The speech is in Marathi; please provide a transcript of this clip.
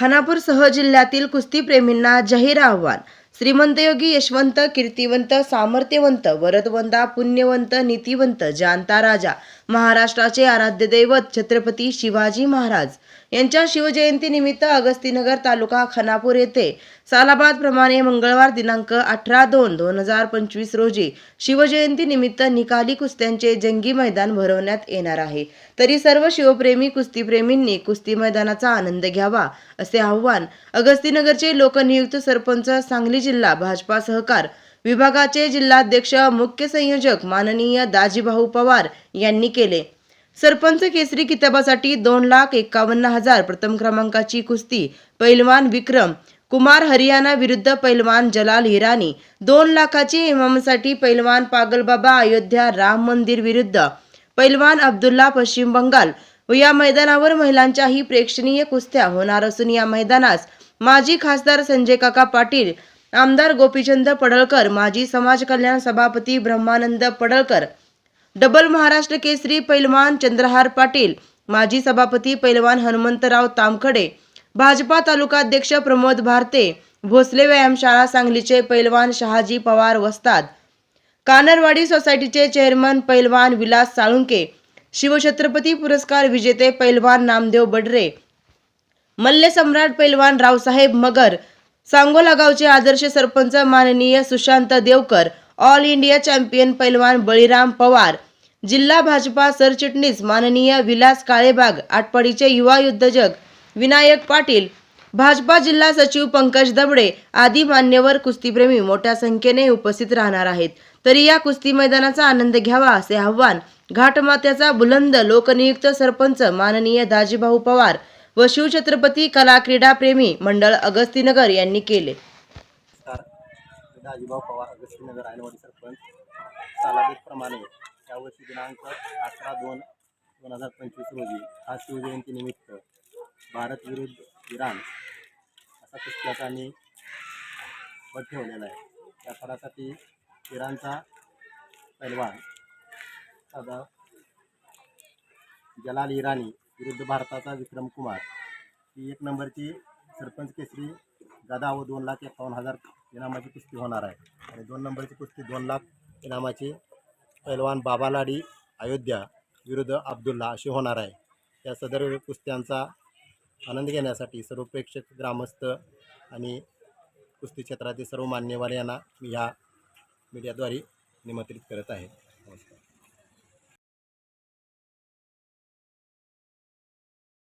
खानापूरसह जिल्ह्यातील कुस्तीप्रेमींना जाहीर आव्हान. श्रीमंत योगी यशवंत कीर्तिवंत सामर्थ्यवंत वरदवंता पुण्यवंत नीतिवंत जानता राजा महाराष्ट्राचे आराध्य दैवत छत्रपती शिवाजी महाराज यांच्या शिवजयंतीनिमित्त अगस्तीनगर तालुका खानापूर येथे सालाबाद प्रमाणे मंगळवार दिनांक अठरा दोन दोन हजार पंचवीस रोजी शिवजयंती निमित्त निकाली कुस्त्यांचे जंगी मैदान भरवण्यात येणार आहे. तरी सर्व शिवप्रेमी कुस्तीप्रेमींनी कुस्ती मैदानाचा आनंद घ्यावा असे आव्हान अगस्तीनगरचे लोकनियुक्त सरपंच सांगली जिल्हा भाजपा सहकार विभागाचे जिल्हाध्यक्ष मुख्य संयोजक माननीय दाजीभाऊ पवार यांनी केले. सरपंच केसरी किताबासाठी दोन लाख एकावन्न हजार प्रथम क्रमांकाची कुस्ती पैलवान विक्रम कुमार हरियाणा विरुद्ध पैलवान जलाल हिरानी दोन लाखाची इमामसाठी पैलवान पागलबाबा अयोध्या राम मंदिर विरुद्ध पैलवान अब्दुल्ला पश्चिम बंगाल. व या मैदानावर महिलांच्याही प्रेक्षणीय कुस्त्या होणार असून या मैदानास माजी खासदार संजय काका पाटील आमदार गोपीचंद पडळकर माजी समाज कल्याण सभापती ब्रह्मानंद पडळकर डबल महाराष्ट्र केसरी पैलवान चंद्रहार पाटील माजी सभापती पैलवान हनुमंतराव तामखडे भाजपा तालुकाध्यक्ष प्रमोद भारते भोसले व्यायामशाळा सांगलीचे पैलवान शहाजी पवार वस्ताद कानरवाडी सोसायटीचे चेअरमन पैलवान विलास साळुंके शिवछत्रपती पुरस्कार विजेते पैलवान नामदेव बडरे मल्ल सम्राट पैलवान रावसाहेब मगर सांगोला गावचे आदर्श सरपंच माननीय Sushant Devkar all India champion पैलवान बळीराम पवार जिल्हा भाजपा सरचिटणीस माननीय विलास काळेबाग आटपाडीचे युवा युद्धजग विनायक पाटील भाजपा जिल्हा सचिव पंकज दबडे आदी मान्यवर कुस्तीप्रेमी मोठ्या संख्येने उपस्थित राहणार आहेत. तरी या कुस्ती मैदानाचा आनंद घ्यावा असे आव्हान घाटमात्याचा बुलंद लोकनियुक्त सरपंच माननीय दाजीभाऊ पवार व शिवछत्रपती कला क्रीडा प्रेमी मंडळ अगस्तीनगर यांनी केले. नमस्कार. दाजीभाऊ पवार अगस्तीनगर आयनवाडी सरपंच. सालाबेतप्रमाणे यावर्षी दिनांक अठरा दोन दोन हजार पंचवीस रोजी हा शिवजयंतीनिमित्त भारत विरुद्ध इराण असा कुस्त्याचा मी पट ठेवलेला आहे. त्या फडासाठी इराणचा पैलवान साधा जलाल इराणी विरुद्ध भारताचा विक्रम कुमार. ही एक नंबरची सरपंच केसरी गदा व दोन लाख एकावन्न हजार इनामाची कुस्ती होणार आहे. आणि दोन नंबरची कुस्ती दोन लाख इनामाची पैलवान बाबालाडी अयोध्या विरुद्ध अब्दुल्ला अशी होणार आहे. या सदर कुस्त्यांचा आनंद घेण्यासाठी सर्व प्रेक्षक ग्रामस्थ आणि कुस्ती क्षेत्रातील सर्व मान्यवर यांना मी ह्या मीडियाद्वारे निमंत्रित करत आहे. नमस्कार.